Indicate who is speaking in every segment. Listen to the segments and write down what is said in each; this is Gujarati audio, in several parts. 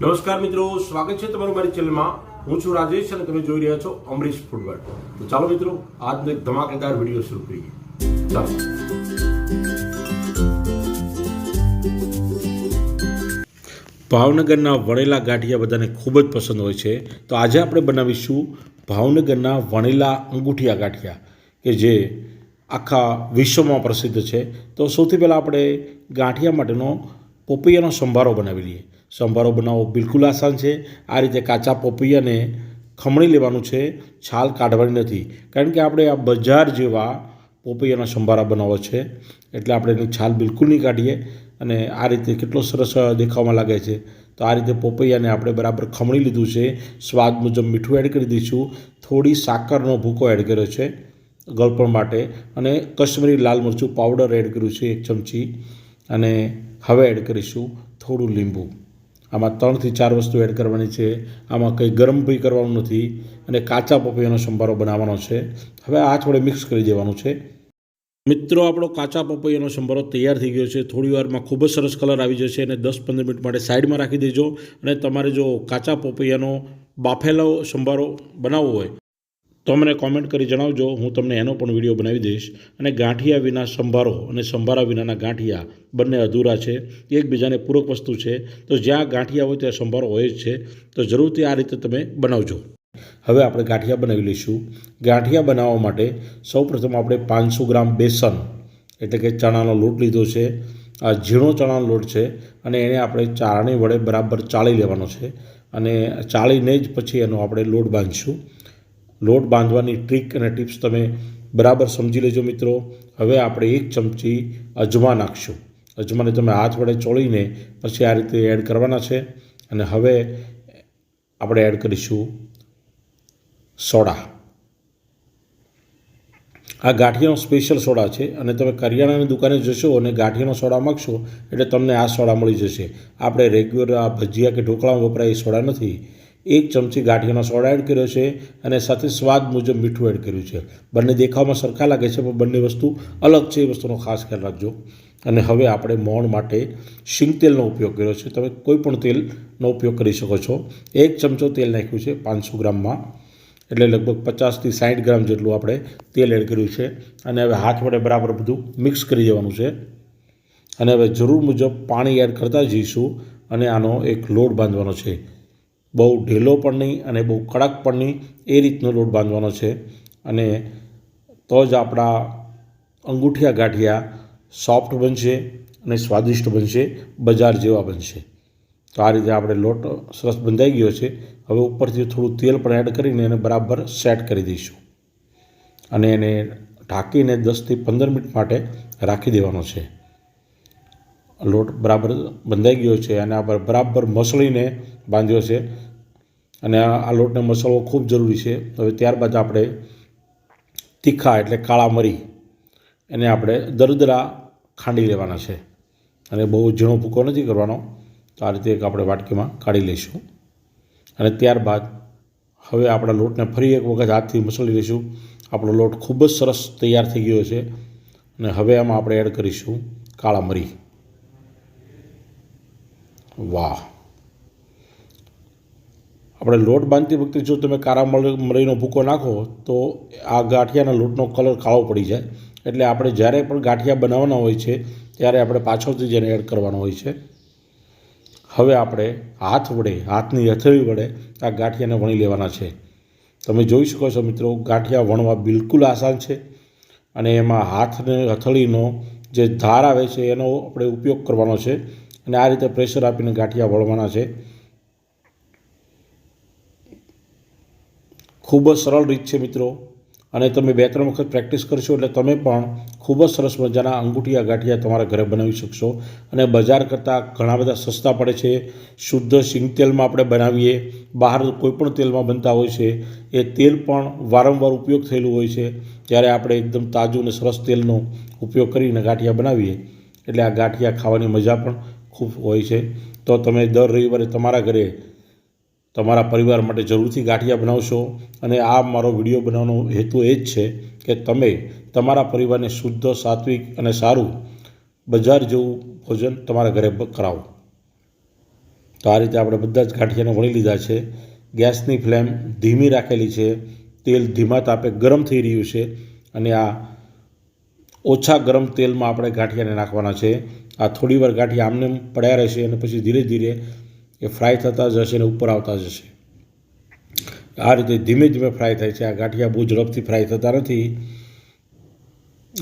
Speaker 1: નમસ્કાર મિત્રો, સ્વાગત છે તમારું મારી ચેનલમાં. હું છું રાજેશ અને તમે જોઈ રહ્યા છો અમરીશ ફૂડવર્ડ તો ચાલો મિત્રો, આજનો એક ધમાકેદાર વીડિયો શરૂ કરીએ. ચાલો. ભાવનગરના વણેલા ગાંઠિયા બધાને ખૂબ જ પસંદ હોય છે. તો આજે આપણે બનાવીશું ભાવનગરના વણેલા અંગૂઠિયા ગાંઠિયા, કે જે આખા વિશ્વમાં પ્રસિદ્ધ છે. તો સૌથી પહેલાં આપણે ગાંઠિયા માટેનો પોપૈયાનો સંભારો બનાવી લઈએ સંભારો બનાવવો બિલકુલ આસાન છે. આ રીતે કાચા પોપૈયાને ખમણી લેવાનું છે. છાલ કાઢવાની નથી. કારણ કે આપણે આ બજાર જેવા પોપૈયાના સંભારા બનાવવો છે. એટલે આપણે એની છાલ બિલકુલ નહીં કાઢીએ. અને આ રીતે કેટલો સરસ દેખાવામાં લાગે છે. તો આ રીતે પોપૈયાને આપણે બરાબર ખમણી લીધું છે. સ્વાદ મુજબ મીઠું એડ કરી દઈશું. થોડી સાકરનો ભૂકો એડ કર્યો છે. ગળપણ માટે. અને કશ્મીરી લાલ મરચું પાવડર એડ કર્યું છે એક ચમચી. અને હવે એડ કરીશું થોડું લીંબુ. આમાં ત્રણથી ચાર વસ્તુ એડ કરવાની છે. આમાં કંઈ ગરમ બી કરવાનું નથી અને કાચા પપૈયાનો સંભારો બનાવવાનો છે. હવે આ થોડે મિક્સ કરી દેવાનું છે. મિત્રો, આપણો કાચા પપૈયાનો સંભારો તૈયાર થઈ ગયો છે. થોડી વારમાં ખૂબ જ સરસ કલર આવી જશે અને દસ પંદર મિનિટ માટે સાઈડમાં રાખી દેજો અને તમારે જો કાચા પપૈયાનો બાફેલો સંભારો બનાવવો હોય તો મને કોમેન્ટ કરી જણાવજો, હું તમને એનો પણ વીડિયો બનાવી દઈશ. અને ગાંઠિયા વિના સંભારો અને સંભારા વિનાના ગાંઠિયા બંને અધૂરા છે, એકબીજાને પૂરક વસ્તુ છે. તો જ્યાં ગાંઠિયા હોય ત્યાં સંભારો હોય જ છે. તો જરૂરથી આ રીતે તમે બનાવજો. હવે આપણે ગાંઠિયા બનાવી લઈશું. ગાંઠિયા બનાવવા માટે સૌપ્રથમ આપણે પાંચસો ગ્રામ બેસન, એટલે કે ચણાનો લોટ લીધો છે. આ ઝીણો ચણાનો લોટ છે અને એને આપણે ચાળણી વડે બરાબર ચાળી લેવાનો છે. અને ચાળીને જ પછી એનો આપણે લોટ બાંધીશું. લોટ બાંધવાની ટ્રીક અને ટિપ્સ તમે બરાબર સમજી લેજો મિત્રો. હવે આપણે એક ચમચી અજમા નાખશું. અજમાને તમે હાથ વડે ચોળીને પછી આ રીતે એડ કરવાના છે. અને હવે આપણે એડ કરીશું સોડા. આ ગાંઠિયાનો સ્પેશિયલ સોડા છે અને તમે કરિયાણાની દુકાને જશો અને ગાંઠિયાનો સોડા માગશો એટલે તમને આ સોડા મળી જશે. આપણે રેગ્યુલર આ ભજીયા કે ઢોકળામાં વપરાય એ સોડા નથી. એક ચમચી ગાંઠિયાનો સોડા એડ કર્યો છે અને સાથે સ્વાદ મુજબ મીઠું એડ કર્યું છે. બંને દેખાવમાં સરખા લાગે છે, પણ બંને વસ્તુ અલગ છે એ વસ્તુનો ખાસ ખ્યાલ રાખજો. અને હવે આપણે મોણ માટે શીંગ તેલનો ઉપયોગ કર્યો છે. તમે કોઈ પણ તેલનો ઉપયોગ કરી શકો છો. એક ચમચો તેલ નાખ્યું છે પાંચસો ગ્રામમાં. એટલે લગભગ પચાસથી સાઠ ગ્રામ જેટલું આપણે તેલ એડ કર્યું છે. અને હવે હાથ વડે બરાબર બધું મિક્સ કરી દેવાનું છે. અને હવે જરૂર મુજબ પાણી એડ કરતા જઈશું અને આનો એક લોટ બાંધવાનો છે. બહુ ઢીલો પણ નહીં અને બહુ કડક પણ નહીં એ રીતનો લોટ બાંધવાનો છે. અને તો જ આપણા અંગૂઠિયા ગાંઠિયા સોફ્ટ બનશે અને સ્વાદિષ્ટ બનશે, બજાર જેવા બનશે. તો આ રીતે આપણે લોટ સરસ બંધાઈ ગયો છે. હવે ઉપરથી થોડું તેલ પણ એડ કરીને એને બરાબર સેટ કરી દઈશું. અને એને ઢાંકીને દસથી પંદર મિનિટ માટે રાખી દેવાનો છે. લોટ બરાબર બંધાઈ ગયો છે અને આ બરાબર મસળીને બાંધ્યો છે. અને આ લોટને મસાલો ખૂબ જરૂરી છે. હવે ત્યારબાદ આપણે તીખા એટલે કાળા મરી, એને આપણે દરદરા ખાંડી લેવાના છે. અને બહુ ઝીણો ભૂકો નથી કરવાનો. તો આ રીતે એક આપણે વાટકીમાં કાઢી લઈશું. અને ત્યારબાદ હવે આપણા લોટને ફરી એક વખત હાથથી મસળી લઈશું. આપણો લોટ ખૂબ જ સરસ તૈયાર થઈ ગયો છે. અને હવે આમાં આપણે એડ કરીશું કાળા મરી. વાહ! આપણે લોટ બાંધતી વખતે જો તમે કારા મરીનો ભૂકો નાખો, તો આ ગાંઠિયાના લોટનો કલર કાળો પડી જાય. એટલે આપણે જ્યારે પણ ગાંઠિયા બનાવવાના હોય છે, ત્યારે આપણે પાછળથી જેને એડ કરવાનો હોય છે. હવે આપણે હાથ વડે, હાથની હથેળી વડે આ ગાંઠિયાને વણી લેવાના છે. તમે જોઈ શકો છો મિત્રો, ગાંઠિયા વણવા બિલકુલ આસાન છે અને એમાં હાથને, હથેળીનો જે ધાર આવે છે, એનો આપણે ઉપયોગ કરવાનો છે અને આ રીતે પ્રેશર આપીને ગાંઠિયા વળવાના છે. ખૂબ જ સરળ રીત છે મિત્રો. અને તમે બે, ત્રણ વખત પ્રેક્ટિસ કરશો એટલે તમે પણ ખૂબ જ સરસ મજાના અંગૂઠિયા ગાંઠિયા તમારા ઘરે બનાવી શકશો. અને બજાર કરતાં ઘણા બધા સસ્તા પડે છે. શુદ્ધ સિંગ તેલમાં આપણે બનાવીએ. બહાર કોઈપણ તેલમાં બનતા હોય છે. એ તેલ પણ વારંવાર ઉપયોગ થયેલું હોય છે. ત્યારે આપણે એકદમ તાજું અને સરસ તેલનો ઉપયોગ કરીને ગાંઠિયા બનાવીએ. એટલે આ ગાંઠિયા ખાવાની મજા પણ ખૂબ હોય છે. તો તમે દર રવિવારે તમારા ઘરે તમારા પરિવાર માટે જરૂરથી ગાંઠિયા બનાવશો. અને આ મારો વીડિયો બનાવવાનો હેતુ એ જ છે કે તમે તમારા પરિવારને શુદ્ધ, સાત્વિક અને સારું બજાર જેવું ભોજન તમારા ઘરે કરાવો. તો આ રીતે આપણે બધા જ ગાંઠિયાને વણી લીધા છે. ગેસની ફ્લેમ ધીમી રાખેલી છે. તેલ ધીમા તાપે ગરમ થઈ રહ્યું છે. અને આ ઓછા ગરમ તેલમાં આપણે ગાંઠિયાને નાખવાના છે. આ થોડી વાર ગાંઠિયા આમને આમ પડ્યા રહેશે અને પછી ધીરે ધીરે એ ફ્રાય થતા જશે અને ઉપર આવતા જશે આ રીતે ધીમે ધીમે ફ્રાય થાય છે. આ ગાંઠિયા બહુ ઝડપથી ફ્રાય થતા નથી.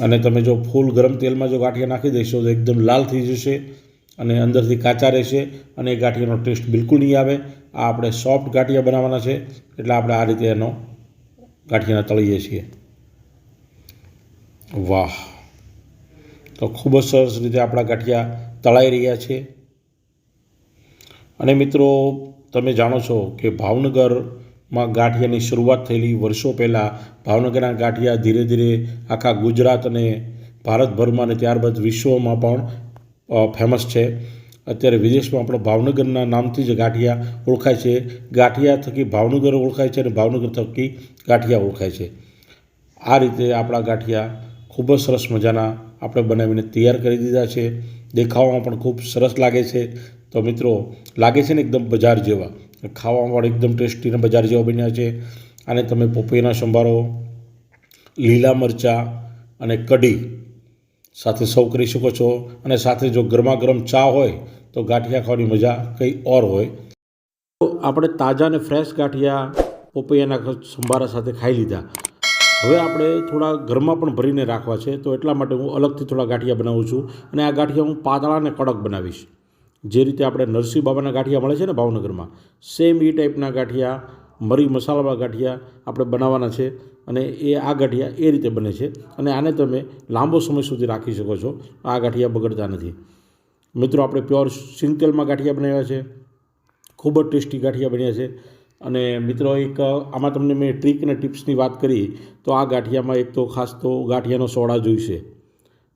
Speaker 1: અને તમે જો ફૂલ ગરમ તેલમાં જો ગાંઠિયા નાખી દેશો તો એકદમ લાલ થઈ જશે અને અંદરથી કાચા રહેશે અને એ ગાંઠિયાનો ટેસ્ટ બિલકુલ નહીં આવે. આ આપણે સોફ્ટ ગાંઠિયા બનાવવાના છે. એટલે આપણે આ રીતે એનો ગાંઠિયાને તળીએ છીએ. વાહ! તો ખૂબ જ સરસ રીતે આપણા ગાંઠિયા તળાઈ રહ્યા છે. અને મિત્રો, તમે જાણો છો કે ભાવનગરમાં ગાંઠિયાની શરૂઆત થયેલી વર્ષો પહેલાં ભાવનગરના ગાંઠિયા ધીરે ધીરે આખા ગુજરાત અને ભારતભરમાં અને ત્યારબાદ વિશ્વમાં પણ ફેમસ છે. અત્યારે વિદેશમાં આપણો ભાવનગરના નામથી જ ગાંઠિયા ઓળખાય છે. ગાંઠિયા થકી ભાવનગર ઓળખાય છે અને ભાવનગર થકી ગાંઠિયા ઓળખાય છે. આ રીતે આપણા ગાંઠિયા ખૂબ જ સરસ મજાના આપણે બનાવીને તૈયાર કરી દીધા છે. દેખાવામાં પણ ખૂબ સરસ લાગે છે. તો મિત્રો, લાગે છે ને એકદમ બજાર જેવા. ખાવામાં એકદમ ટેસ્ટી અને બજાર જેવા બન્યા છે. અને તમે પોપૈયાના સંભારો, લીલા મરચાં અને કઢી સાથે સર્વ કરી શકો છો. અને સાથે જો ગરમા ગરમ ચા હોય, તો ગાંઠિયા ખાવાની મજા કંઈ ઓર હોય. તો આપણે તાજા અને ફ્રેશ ગાંઠિયા પોપૈયાના સંભારા સાથે ખાઈ લીધા. હવે આપણે થોડા ઘરમાં પણ ભરીને રાખવા છે. તો એટલા માટે હું અલગથી થોડા ગાંઠિયા બનાવું છું. અને આ ગાંઠિયા હું પાતળા અને કડક બનાવીશ. જે રીતે આપણે નરસિંહ બાબાના ગાંઠિયા મળે છે ને ભાવનગરમાં સેમ એ ટાઈપના ગાંઠિયા, મરી મસાલાવાળા ગાંઠિયા આપણે બનાવવાના છે અને એ આ ગાંઠિયા એ રીતે બને છે અને આને તમે લાંબો સમય સુધી રાખી શકો છો, આ ગાંઠિયા બગડતા નથી. મિત્રો, આપણે પ્યોર સિંગતેલમાં ગાંઠિયા બનાવ્યા છે, ખૂબ જ ટેસ્ટી ગાંઠિયા બન્યા છે અને મિત્રો, એક આમાં તમને મેં ટ્રીક અને ટિપ્સની વાત કરી, તો આ ગાંઠિયામાં એક તો ખાસ તો ગાંઠિયાનો સોડા જોઈશે.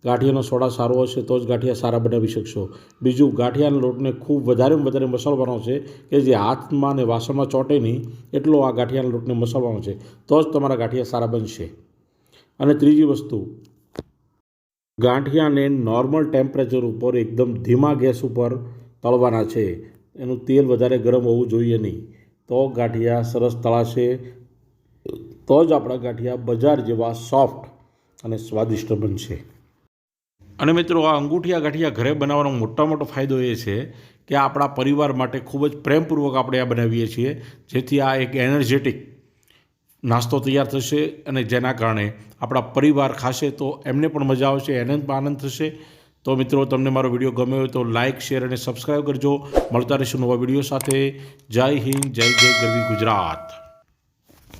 Speaker 1: ગાંઠિયાનો સોડા સારો હશે તો જ ગાંઠિયા સારા બનાવી શકશો. બીજું, ગાંઠિયાના લોટને ખૂબ વધારેમાં વધારે મસાલવાનો છે કે જે હાથમાં અને વાસણમાં ચોંટે નહીં, એટલો આ ગાંઠિયાના લોટને મસાલવાનો છે. તો જ તમારા ગાંઠિયા સારા બનશે. અને ત્રીજી વસ્તુ, ગાંઠિયાને નોર્મલ ટેમ્પરેચર ઉપર એકદમ ધીમા ગેસ ઉપર તળવાના છે. એનું તેલ વધારે ગરમ હોવું જોઈએ નહીં. તો ગાંઠિયા સરસ તળાશે. તો જ આપણા ગાંઠિયા બજાર જેવા સોફ્ટ અને સ્વાદિષ્ટ બનશે. અને મિત્રો આ અંગૂઠિયા ગાંઠિયા ઘરે બનાવવાનો મોટા મોટો ફાયદો એ છે કે આપણા પરિવાર માટે ખૂબ જ પ્રેમપૂર્વક આપણે આ બનાવીએ છીએ. જેથી આ એક એનર્જેટિક નાસ્તો તૈયાર થશે અને જેના કારણે આપણા પરિવાર ખાશે તો એમને પણ મજા આવશે, એને પણ આનંદ થશે. તો મિત્રો, તમને મારો વીડિયો ગમ્યો હોય તો લાઇક શેર અને સબસ્ક્રાઈબ કરજો. મળતા રહીશું નવા વીડિયો સાથે. જય હિન્દ, જય જય ગરવી ગુજરાત.